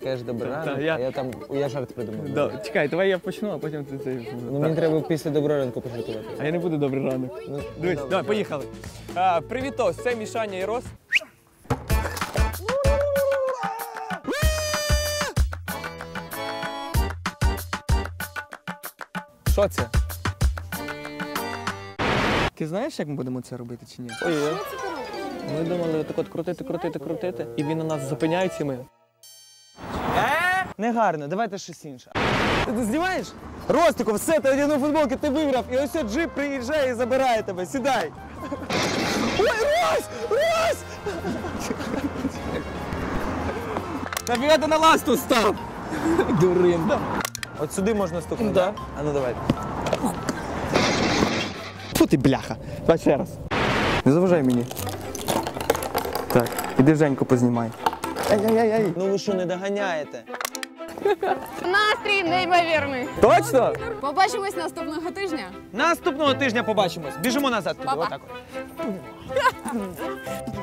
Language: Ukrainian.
ти кажеш добрий Та, ранок, я- а я там я жарт придумав. Да, чекай, давай я почну, а потім ти це. Ну мені треба після доброго ранку пожартувати. А я не буду добрий ранок. Ну, Дивись, добре. давай, поїхали. А, привітос, це Мішаня і Рос. Що це? Ти знаєш, як ми будемо це робити чи ні? Ой, Ми думали так от крутити, крутити, крутити, і він на нас зупиняється і ми. Негарно, давайте щось інше. Ти, ти знімаєш? Ростику, все, ти одягнув футболки, ти виграв, і ось джип приїжджає і забирає тебе. Сідай. Ой, Рось! Рось! Та ти на ласту став! Дурин. От сюди можна стукнути. Да. А ну давай. Фу ти бляха. Давай ще раз. Не заважай мені. Так, іди Женьку познімай. Ай-яй-яй. Ну ви що, не доганяєте? Настрій неймовірний. Точно? Побачимось наступного тижня. Наступного тижня побачимось. Біжимо назад туди. Па-па. Отак от.